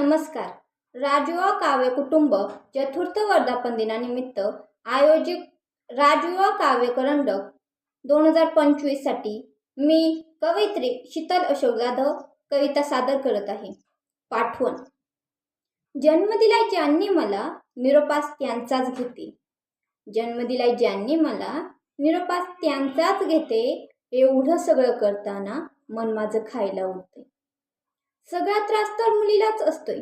नमस्कार. राजयुवा काव्य कुटुंब चतुर्थ वर्धापन दिनानिमित्त आयोजित राजयुवा काव्य करंडक दोन हजार पंचवीससाठी मी कवयित्री शीतल अशोक जाधव कविता सादर करत आहे. पाठवण जन्म दिलाय ज्यांनी मला निरोपास त्यांचाच घेते. जन्म दिलाय ज्यांनी मला निरोपास त्यांचाच घेते एवढं सगळं करताना मन माझं खायला उठते सगळा त्रास तर मुलीलाच असतोय.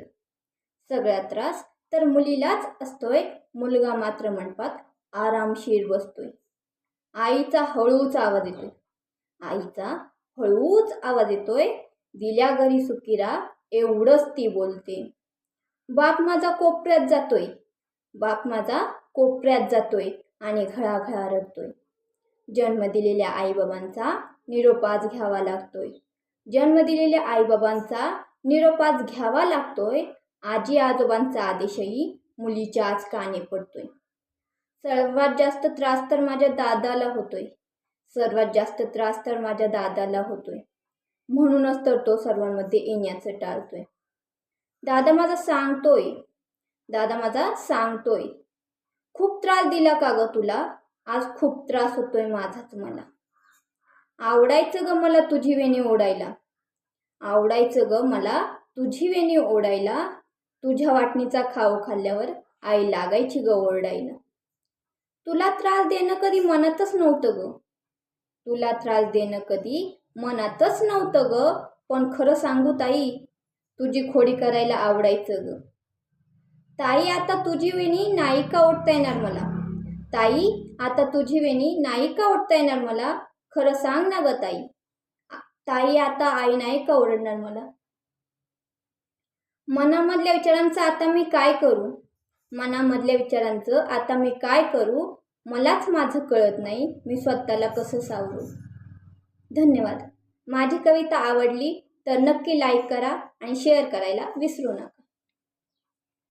सगळा त्रास तर मुलीलाच असतोय. मुलगा मात्र मंडपात आरामशीर बसतोय. आईचा हळूच आवाज येतोय आईचा हळूच आवाज येतोय. दिल्या घरी सुकिरा एवढंच ती बोलते. बाप माझा कोपऱ्यात जातोय. बाप माझा कोपऱ्यात जातोय आणि घळाघळा रडतोय. जन्म दिलेल्या आईबाबांचा आज घ्यावा लागतोय. जन्म दिलेल्या आईबाबांचा निरोपाच घ्यावा लागतोय. आजी आजोबांचा आदेशही मुलीच्या आज काने पडतोय. सर्वात जास्त त्रास तर माझ्या दादाला होतोय. सर्वात जास्त त्रास तर माझ्या दादाला होतोय. म्हणूनच तर तो सर्वांमध्ये येण्याचं टाळतोय. दादा माझा सांगतोय. दादा माझा सांगतोय. खूप त्रास दिला का ग तुला? आज खूप त्रास होतोय माझाच मला. आवडायचं ग मला तुझी वेणी ओढायला. आवडायचं ग मला तुझी वेणी ओढायला. तुझ्या वाटणीचा खाऊ खाल्ल्यावर आई लागायची ग ओरडायला. तुला त्रास देणं कधी मनातच नव्हतं ग. तुला त्रास देणं कधी मनातच नव्हतं ग. पण खरं सांगू ताई तुझी खोडी करायला आवडायचं ग. ताई आता तुझी वेणी नाही का ओढता येणार मला. ताई आता तुझी वेणी नाही का ओढता येणार मला. खरं सांग ना ग ताई. ताई आता आई नाही का ओरडणार मला? मनामधल्या विचारांचं आता मी काय करू? मनामधल्या विचारांचं आता मी काय करू? मलाच माझं कळत नाही. मी स्वतःला कसं सावरू? धन्यवाद. माझी कविता आवडली तर नक्की लाईक करा आणि शेअर करायला विसरू नका.